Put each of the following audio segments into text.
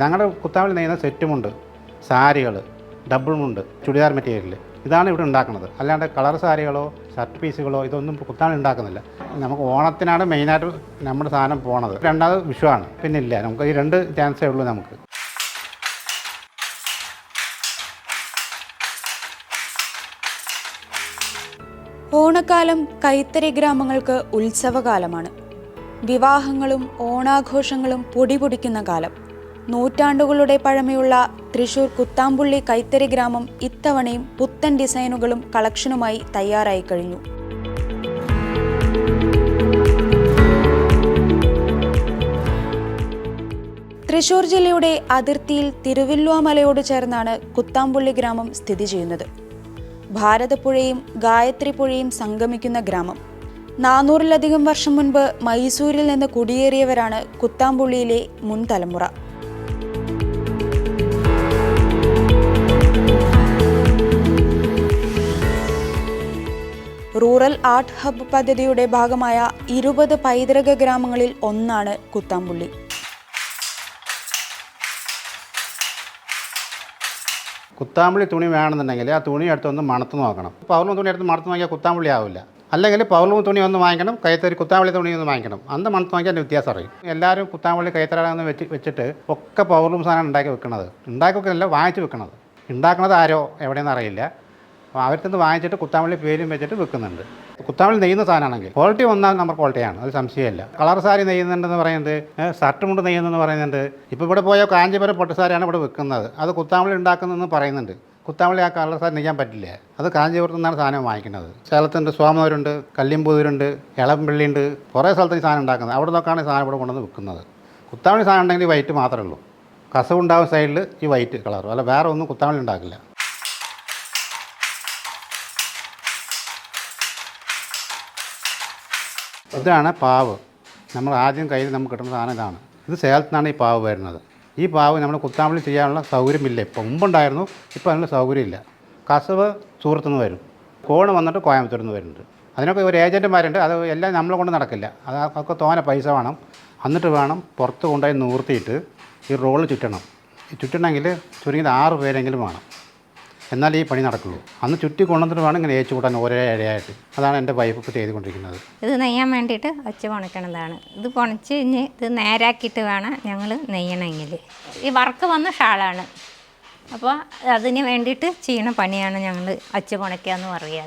ഞങ്ങളുടെ കുത്താവിൽ നെയ്യുന്ന സെറ്റുമുണ്ട് സാരികൾ ഡബിൾ മുണ്ട് ചുടിദാർ മെറ്റീരിയൽ ഇതാണ് ഇവിടെ ഉണ്ടാക്കുന്നത്. അല്ലാണ്ട് കളർ സാരികളോ ഷർട്ട് പീസുകളോ ഇതൊന്നും കുത്താവിൽ ഉണ്ടാക്കുന്നില്ല. നമുക്ക് ഓണത്തിനാണ് മെയിനായിട്ട് നമ്മുടെ സാധനം പോണത്. രണ്ടാമത് വിഷുവാണ്. പിന്നെ ഇല്ല നമുക്ക് ഈ രണ്ട് ചാൻസേ ഉള്ളൂ നമുക്ക്. ഓണക്കാലം കൈത്തറി ഗ്രാമങ്ങൾക്ക് ഉത്സവകാലമാണ്. വിവാഹങ്ങളും ഓണാഘോഷങ്ങളും പൊടിപൊടിക്കുന്ന കാലം. നൂറ്റാണ്ടുകളുടെ പഴമയുള്ള തൃശൂർ കുത്താമ്പുള്ളി കൈത്തറി ഗ്രാമം ഇത്തവണയും പുത്തൻ ഡിസൈനുകളും കളക്ഷനുമായി തയ്യാറായി കഴിഞ്ഞു. തൃശൂർ ജില്ലയുടെ അതിർത്തിയിൽ തിരുവില്ലുവാമലയോട് ചേർന്നാണ് കുത്താമ്പുള്ളി ഗ്രാമം സ്ഥിതി ചെയ്യുന്നത്. ഭാരതപ്പുഴയും ഗായത്രി പുഴയും സംഗമിക്കുന്ന ഗ്രാമം. നാനൂറിലധികം വർഷം മുൻപ് മൈസൂരിൽ നിന്ന് കുടിയേറിയവരാണ് കുത്താമ്പുള്ളിയിലെ മുൻ തലമുറ റൂറൽ ആർട്ട് ഹബ്ബ് പദ്ധതിയുടെ ഭാഗമായ ഇരുപത് പൈതൃക ഗ്രാമങ്ങളിൽ ഒന്നാണ് കുത്താമ്പുള്ളി. കുത്താമ്പുള്ളി തുണി വേണമെന്നുണ്ടെങ്കിൽ ആ തുണി എടുത്തൊന്ന് മണത്ത് നോക്കണം. പൗർണമി തുണി എടുത്ത് മണത്ത് നോക്കിയാൽ കുത്താമ്പുള്ളി ആവില്ല. അല്ലെങ്കിൽ പൗർണമി തുണി ഒന്ന് വാങ്ങിക്കണം കൈത്തറി കുത്താമ്പള്ളി തുണി ഒന്ന് വാങ്ങിക്കണം. അന്ന് മണത്ത് നോക്കിയാൽ അതിന്റെ വ്യത്യാസം അറിയും. എല്ലാവരും കുത്താമ്പള്ളി കൈത്തറാന്ന് വെച്ച് വെച്ചിട്ട് ഒക്കെ പൗർണമി സാധനം ഉണ്ടാക്കി വെക്കണത്. ഉണ്ടാക്കി വെക്കുന്നില്ല വാങ്ങിച്ച് വെക്കണത്. ഉണ്ടാക്കുന്നത് ആരോ എവിടെയെന്ന് അറിയില്ല. അവരുടെ വാങ്ങിച്ചിട്ട് കുത്താമ്പള്ളി പേരും വെച്ചിട്ട് വെക്കുന്നുണ്ട് കുത്താമ്പള്ളി നെയ്യുന്ന സാധനമാണെങ്കിൽ ക്വാളിറ്റി ഒന്നാം നമ്പർ ക്വാളിറ്റിയാണ് അത് സംശയമില്ല. കളർ സാരി നെയ്യുന്നുണ്ടെന്ന് പറയുന്നത് ഷർട്ട് മുണ്ട് നെയ്യുന്നെന്ന് പറയുന്നുണ്ട്. ഇപ്പോൾ ഇവിടെ പോയ കാഞ്ചിപുരം പൊട്ട് സാരിയാണ് ഇവിടെ വെക്കുന്നത് അത് കുത്താമ്പള്ളി ഉണ്ടാക്കുന്നതെന്ന് പറയുന്നുണ്ട്. കുത്താമ്പള്ളി ആ കളർ സാരി നെയ്യാൻ പറ്റില്ല. അത് കാഞ്ചീപുരത്തു നിന്നാണ് സാധനം വാങ്ങിക്കുന്നത്. സേലത്തുണ്ട് സോമവരുണ്ട് കല്ലിമ്പൂരുണ്ട് ഇളംപള്ളിയുണ്ട് കുറേ സ്ഥലത്ത് ഈ സാധനം ഉണ്ടാക്കുന്നത്. അവിടെ നിന്നൊക്കെയാണ് സാധനം ഇവിടെ കൊണ്ടുവന്ന് വിൽക്കുന്നത്. കുത്താമ്പള്ളി സാധനം ഉണ്ടെങ്കിൽ വൈറ്റ് മാത്രമേ ഉള്ളൂ. കസവുണ്ടാവുന്ന സൈഡിൽ ഈ വൈറ്റ് കളർ അല്ല വേറെ ഒന്നും കുത്താമ്പള്ളി ഉണ്ടാക്കില്ല. ഇതാണ് പാവ്. നമ്മൾ ആദ്യം കയ്യിൽ നമുക്ക് കിട്ടുന്ന സാധനം ഇതാണ്. ഇത് സേലത്തു നിന്നാണ് ഈ പാവ് വരുന്നത്. ഈ പാവ് നമ്മൾ കുത്താമ്പളി ചെയ്യാനുള്ള സൗകര്യമില്ല. ഇപ്പോൾ മുമ്പുണ്ടായിരുന്നു ഇപ്പോൾ അതിനുള്ള സൗകര്യമില്ല. കസവ് സൂറത്തു നിന്ന് വരും. കോണ് വന്നിട്ട് കോയമ്പത്തൂരിൽ നിന്ന് വരുന്നുണ്ട്. അതിനൊക്കെ ഒരു ഏജന്റുമാരുണ്ട് അത് എല്ലാം നമ്മളെ കൊണ്ട് നടക്കില്ല. അത് അതൊക്കെ തോനെ പൈസ വേണം. എന്നിട്ട് വേണം പുറത്ത് കൊണ്ടുപോയി നിർത്തിയിട്ട് ഈ റോൾ ചുറ്റണം. ചുറ്റണമെങ്കിൽ ചുരുങ്ങിയത് ആറ് പേരെങ്കിലും വേണം. എന്നാൽ ഈ പണി നടക്കുള്ളൂ. അന്ന് ചുറ്റി കൊണ്ടുവന്നിട്ട് വേണം ഇങ്ങനെ ഏച്ചു കൂട്ടാൻ ഓരോ ഇഴയായിട്ട് അതാണ് എന്റെ വൈഫ് ഇപ്പോൾ ചെയ്തുകൊണ്ടിരിക്കുന്നത്. ഇത് നെയ്യാൻ വേണ്ടിയിട്ട് അച്ച് പൊണക്കണതാണ്. ഇത് പൊണച്ച് കഴിഞ്ഞ് ഇത് നേരാക്കിയിട്ട് വേണം ഞങ്ങൾ നെയ്യണമെങ്കിൽ. ഈ വർക്ക് വന്ന ഷാളാണ്. അപ്പോൾ അതിന് വേണ്ടിയിട്ട് ചെയ്യുന്ന പണിയാണ് ഞങ്ങൾ അച്ച് പൊണയ്ക്കുക എന്ന് പറയുക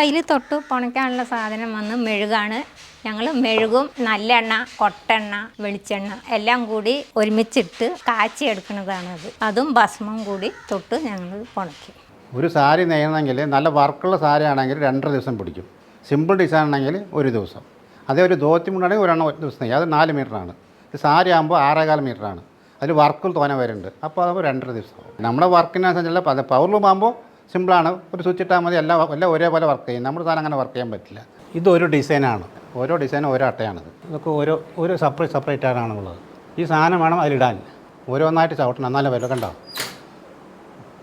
കയ്യിൽ തൊട്ട് പുണയ്ക്കാനുള്ള സാധനം വന്ന് മെഴുകാണ്. ഞങ്ങൾ മെഴുകും നല്ലെണ്ണ കൊട്ടെണ്ണ വെളിച്ചെണ്ണ എല്ലാം കൂടി ഒരുമിച്ചിട്ട് കാച്ചി എടുക്കുന്നതാണത് അതും. ഭസ്മം കൂടി തൊട്ട് ഞങ്ങൾ പുണയ്ക്കും ഒരു സാരി നെയ്യണമെങ്കിൽ നല്ല വർക്കുള്ള സാരി ആണെങ്കിൽ രണ്ടര ദിവസം പിടിക്കും. സിമ്പിൾ ഡിസൈൻ ആണെങ്കിൽ ഒരു ദിവസം. അതേ ഒരു ധോത്തി മുണ്ടാണെങ്കിൽ ഒരെണ്ണം ഒരു ദിവസം നെയ്യും. അത് നാല് മീറ്ററാണ് ഇത് സാരി ആകുമ്പോൾ ആറേകാൽ മീറ്ററാണ് അതിൽ വർക്കിൽ തോനെ വരുന്നുണ്ട് അപ്പോൾ അതാകുമ്പോൾ രണ്ടര ദിവസം നമ്മുടെ വർക്കിനനുസരിച്ചുള്ള ആകുമ്പോൾ സിമ്പിളാണ്. ഒരു സ്വിച്ച് ഇട്ടാൽ മതി. എല്ലാ എല്ലാം ഒരേപോലെ വർക്ക് ചെയ്യും. നമ്മുടെ സാധനം അങ്ങനെ വർക്ക് ചെയ്യാൻ പറ്റില്ല. ഇതൊരു ഡിസൈനാണ് ഓരോ ഡിസൈനും ഓരോ അട്ടയാണിത്. ഇതൊക്കെ ഓരോ ഒരു സെപ്പറേറ്റ് സെപ്പറേറ്റ് ആണുള്ളത് ഈ സാധനം വേണം അതിലിടാൻ. ഓരോന്നായിട്ട് ചവിട്ടണം. എന്നാലേ വരും കണ്ടോ?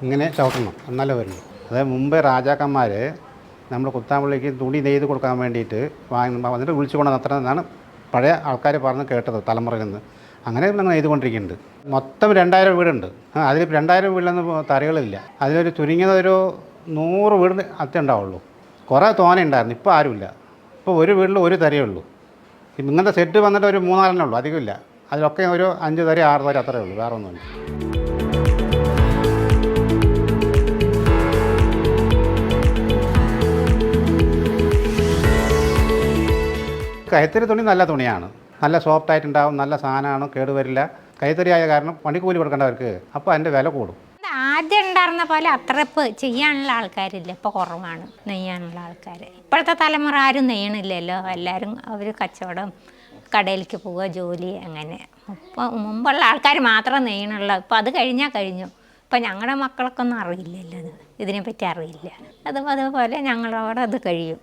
ഇങ്ങനെ ചവിട്ടണം. എന്നാലേ വരുള്ളൂ. അതായത് മുമ്പേ രാജാക്കന്മാർ നമ്മൾ കുത്താമ്പള്ളിക്ക് തുണി നെയ്ത് കൊടുക്കാൻ വേണ്ടിയിട്ട് വാങ്ങി വന്നിട്ട് വിളിച്ചു കൊണ്ട് അത്ര എന്നാണ് പഴയ ആൾക്കാർ പറഞ്ഞ് കേട്ടത് തലമുറയിൽ നിന്ന്. അങ്ങനെ ഞങ്ങൾ എഴുതുകൊണ്ടിരിക്കുന്നുണ്ട് മൊത്തം രണ്ടായിരം വീടുണ്ട്. അതിൽ രണ്ടായിരം വീടിലൊന്നും തറികളില്ല. അതിലൊരു ചുരുങ്ങിയത് ഒരു നൂറ് വീട് അത്തേ ഉണ്ടാവുള്ളൂ. കുറേ തോനെ ഉണ്ടായിരുന്നു. ഇപ്പോൾ ആരുമില്ല. ഇപ്പോൾ ഒരു വീട്ടിൽ ഒരു തരയേ ഉള്ളൂ. ഇങ്ങനത്തെ സെറ്റ് വന്നിട്ട് ഒരു മൂന്നാലെണ്ണേ ഉള്ളൂ. അധികമില്ല. അതിലൊക്കെ ഒരു അഞ്ച് തരി ആറ് തരി അത്രയേ ഉള്ളൂ. വേറെ ഒന്നുമില്ല കൈത്തറി തുണി നല്ല തുണിയാണ്. നല്ല സോഫ്റ്റ് ആയിട്ടുണ്ടാവും നല്ല സാധനമാണ് കേടുവരില്ല. ആയ കാരണം പണിക്കൂലി കൊടുക്കേണ്ടവർക്ക് അപ്പോൾ അതിന്റെ വില കൂടും. ആദ്യം ഉണ്ടായിരുന്ന പോലെ അത്ര ഇപ്പോൾ ചെയ്യാനുള്ള ആൾക്കാരില്ല. ഇപ്പോൾ കുറവാണ് നെയ്യാനുള്ള ആൾക്കാർ ഇപ്പോഴത്തെ തലമുറ ആരും നെയ്യണില്ലല്ലോ. എല്ലാവരും അവർ കച്ചവടം കടയിലേക്ക് പോവുക ജോലി അങ്ങനെ. ഇപ്പോൾ മുമ്പുള്ള ആൾക്കാർ മാത്രം നെയ്യണുള്ള. ഇപ്പോൾ അത് കഴിഞ്ഞാൽ കഴിഞ്ഞു. ഇപ്പം ഞങ്ങളുടെ മക്കൾക്കൊന്നും അറിയില്ലല്ലോ അത്. ഇതിനെപ്പറ്റി അറിയില്ല. അത് അതുപോലെ ഞങ്ങളവിടെ അത് കഴിയും.